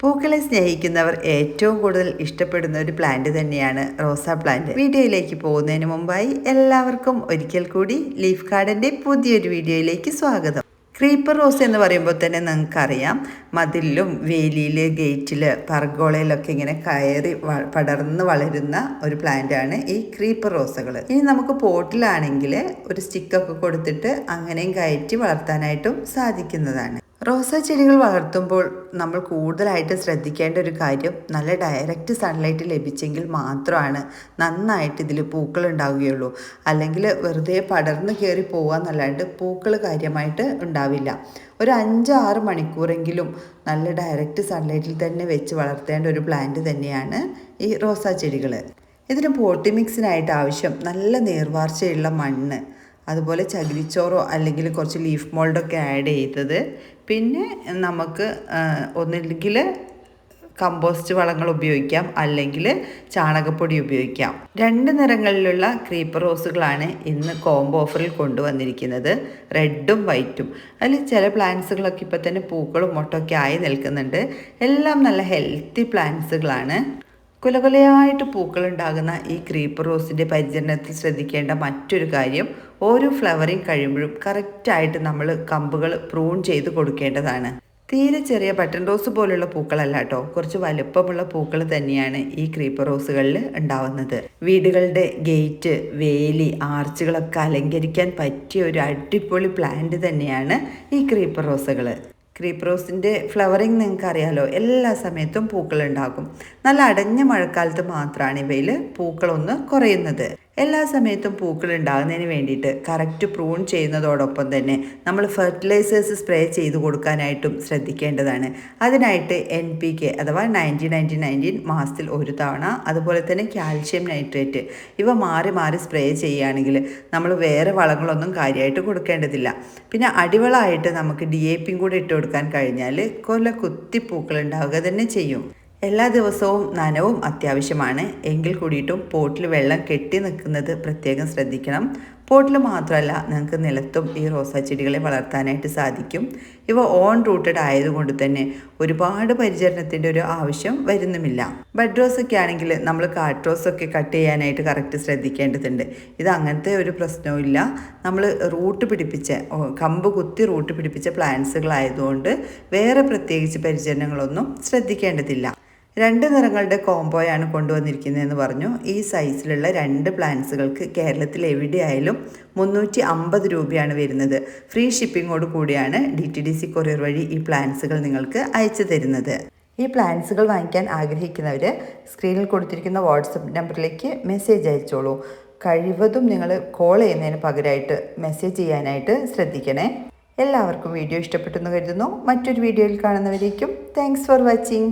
പൂക്കളെ സ്നേഹിക്കുന്നവർ ഏറ്റവും കൂടുതൽ ഇഷ്ടപ്പെടുന്ന ഒരു പ്ലാന്റ് തന്നെയാണ് റോസാ പ്ലാന്റ് വീഡിയോയിലേക്ക് പോകുന്നതിന് മുമ്പായി എല്ലാവർക്കും ഒരിക്കൽ കൂടി ലീഫ് ഗാർഡന്റെ പുതിയൊരു വീഡിയോയിലേക്ക് സ്വാഗതം. ക്രീപ്പർ റോസ് എന്ന് പറയുമ്പോൾ തന്നെ നിങ്ങൾക്കറിയാം മതിലിലും വേലിയിൽ ഗേറ്റിൽ പർഗോളയിലൊക്കെ ഇങ്ങനെ കയറി പടർന്ന് വളരുന്ന ഒരു പ്ലാന്റാണ് ഈ ക്രീപ്പർ റോസുകൾ ഇനി നമുക്ക് പോട്ടിലാണെങ്കിൽ ഒരു സ്റ്റിക്കൊക്കെ കൊടുത്തിട്ട് അങ്ങനെയും കയറ്റി വളർത്താനായിട്ടും സാധിക്കുന്നതാണ്. റോസാ ചെടികൾ വളർത്തുമ്പോൾ നമ്മൾ കൂടുതലായിട്ട് ശ്രദ്ധിക്കേണ്ട ഒരു കാര്യം നല്ല ഡയറക്റ്റ് സൺലൈറ്റ് ലഭിച്ചെങ്കിൽ മാത്രമാണ് നന്നായിട്ട് ഇതിൽ പൂക്കൾ ഉണ്ടാവുകയുള്ളൂ. അല്ലെങ്കിൽ വെറുതെ പടർന്നു കയറി പോകാന്നല്ലാണ്ട് പൂക്കൾ കാര്യമായിട്ട് ഉണ്ടാവില്ല. ഒരു അഞ്ച് ആറ് മണിക്കൂറെങ്കിലും നല്ല ഡയറക്റ്റ് സൺലൈറ്റിൽ തന്നെ വെച്ച് വളർത്തേണ്ട ഒരു പ്ലാന്റ് തന്നെയാണ് ഈ റോസാ ചെടികൾ ഇതിന് പോട്ടി മിക്സിനായിട്ട് ആവശ്യം നല്ല നീർവാർച്ചയുള്ള മണ്ണ് അതുപോലെ ചകിരിച്ചോറോ അല്ലെങ്കിൽ കുറച്ച് ലീഫ് മോൾഡൊക്കെ ആഡ് ചെയ്തത്. പിന്നെ നമുക്ക് ഒന്നില്ലെങ്കിൽ കമ്പോസ്റ്റ് വളങ്ങൾ ഉപയോഗിക്കാം അല്ലെങ്കിൽ ചാണകപ്പൊടി ഉപയോഗിക്കാം. രണ്ട് നിറങ്ങളിലുള്ള ക്രീപ്പർ റോസുകളാണ് ഇന്ന് കോംബോ ഓഫറിൽ കൊണ്ടുവന്നിരിക്കുന്നത്. റെഡും വൈറ്റും അതിൽ ചില പ്ലാന്റ്സുകളൊക്കെ ഇപ്പോൾ തന്നെ പൂക്കളും മൊട്ടൊക്കെ ആയി നിൽക്കുന്നുണ്ട്. എല്ലാം നല്ല ഹെൽത്തി പ്ലാന്റ്സുകളാണ് കുലകുലയായിട്ട് പൂക്കൾ ഉണ്ടാകുന്ന ഈ ക്രീപ്പർ റോസിന്റെ പരിചരണത്തിൽ ശ്രദ്ധിക്കേണ്ട മറ്റൊരു കാര്യം ഓരോ ഫ്ലവറിങ് കഴിയുമ്പോഴും കറക്റ്റായിട്ട് നമ്മൾ കമ്പുകൾ പ്രൂൺ ചെയ്ത് കൊടുക്കേണ്ടതാണ്. തീരെ ചെറിയ ബട്ടൺ റോസ് പോലുള്ള പൂക്കളല്ല കേട്ടോ. കുറച്ച് വലുപ്പമുള്ള പൂക്കൾ തന്നെയാണ് ഈ ക്രീപ്പർ റോസുകളിൽ ഉണ്ടാവുന്നത്. വീടുകളുടെ ഗേറ്റ് വേലി ആർച്ചുകളൊക്കെ അലങ്കരിക്കാൻ പറ്റിയ ഒരു അടിപൊളി പ്ലാന്റ് തന്നെയാണ് ഈ ക്രീപ്പർ റോസുകൾ ക്രീപ്പ് റോസിന്റെ ഫ്ലവറിങ് നിങ്ങൾക്ക് അറിയാലോ എല്ലാ സമയത്തും പൂക്കൾ ഉണ്ടാകും. നല്ല അടഞ്ഞ മഴക്കാലത്ത് മാത്രമാണ് ഇവയിൽ പൂക്കളൊന്ന് കുറയുന്നത്. എല്ലാ സമയത്തും പൂക്കൾ ഉണ്ടാകുന്നതിന് വേണ്ടിയിട്ട് കറക്റ്റ് പ്രൂൺ ചെയ്യുന്നതോടൊപ്പം തന്നെ നമ്മൾ ഫെർട്ടിലൈസേഴ്സ് സ്പ്രേ ചെയ്ത് കൊടുക്കാനായിട്ടും ശ്രദ്ധിക്കേണ്ടതാണ്. അതിനായിട്ട് എൻ പി കെ അഥവാ നയന്റി നയന്റി നയന്റീൻ മാസത്തിൽ ഒരു തവണ അതുപോലെ തന്നെ കാൽഷ്യം നൈട്രേറ്റ് ഇവ മാറി മാറി സ്പ്രേ ചെയ്യുകയാണെങ്കിൽ നമ്മൾ വേറെ വളങ്ങളൊന്നും കാര്യമായിട്ട് കൊടുക്കേണ്ടതില്ല. പിന്നെ അടിവളമായിട്ട് നമുക്ക് ഡി എ പിയും കൂടെ ഇട്ട് കൊടുക്കാൻ കഴിഞ്ഞാൽ കൊല കുത്തി പൂക്കൾ ഉണ്ടാവുക തന്നെ ചെയ്യും. എല്ലാ ദിവസവും നനവും അത്യാവശ്യമാണ്. എങ്കിൽ കൂടിയിട്ടും പോട്ടിൽ വെള്ളം കെട്ടി നിൽക്കുന്നത് പ്രത്യേകം ശ്രദ്ധിക്കണം. പോട്ടിൽ മാത്രമല്ല നിങ്ങൾക്ക് നിലത്തും ഈ റോസാ ചെടികളെ വളർത്താനായിട്ട് സാധിക്കും. ഇവ ഓൺ റൂട്ടഡ് ആയതുകൊണ്ട് തന്നെ ഒരുപാട് പരിചരണത്തിന്റെ ഒരു ആവശ്യം വരുന്നുമില്ല. ബഡ് റോസൊക്കെ ആണെങ്കിൽ നമ്മൾ കാട്ട് റോസ് ഒക്കെ കട്ട് ചെയ്യാനായിട്ട് കറക്റ്റ് ശ്രദ്ധിക്കേണ്ടതുണ്ട്. ഇത് അങ്ങനത്തെ ഒരു പ്രശ്നവുമില്ല നമ്മൾ റൂട്ട് പിടിപ്പിച്ച കമ്പ് കുത്തി റൂട്ട് പിടിപ്പിച്ച പ്ലാന്റ്സുകളായതുകൊണ്ട് വേറെ പ്രത്യേകിച്ച് പരിചരണങ്ങളൊന്നും ശ്രദ്ധിക്കേണ്ടതില്ല. രണ്ട് നിറങ്ങളുടെ കോംബോയാണ് കൊണ്ടുവന്നിരിക്കുന്നതെന്ന് പറഞ്ഞു. ഈ സൈസിലുള്ള രണ്ട് പ്ലാന്റ്സുകൾക്ക് കേരളത്തിൽ എവിടെയായാലും മുന്നൂറ്റി അമ്പത് രൂപയാണ് വരുന്നത്. ഫ്രീ ഷിപ്പിങ്ങോട് കൂടിയാണ് D T D C courier വഴി ഈ പ്ലാന്റ്സുകൾ നിങ്ങൾക്ക് അയച്ചു തരുന്നത്. ഈ പ്ലാന്റ്സുകൾ വാങ്ങിക്കാൻ ആഗ്രഹിക്കുന്നവർ സ്ക്രീനിൽ കൊടുത്തിരിക്കുന്ന വാട്സപ്പ് നമ്പറിലേക്ക് മെസ്സേജ് അയച്ചോളൂ. കഴിവതും നിങ്ങൾ കോൾ ചെയ്യുന്നതിന് പകരമായിട്ട് മെസ്സേജ് ചെയ്യാനായിട്ട് ശ്രദ്ധിക്കണേ. എല്ലാവർക്കും വീഡിയോ ഇഷ്ടപ്പെട്ടെന്ന് കരുതുന്നു. മറ്റൊരു വീഡിയോയിൽ കാണുന്നവരേക്കും താങ്ക്സ് ഫോർ വാച്ചിങ്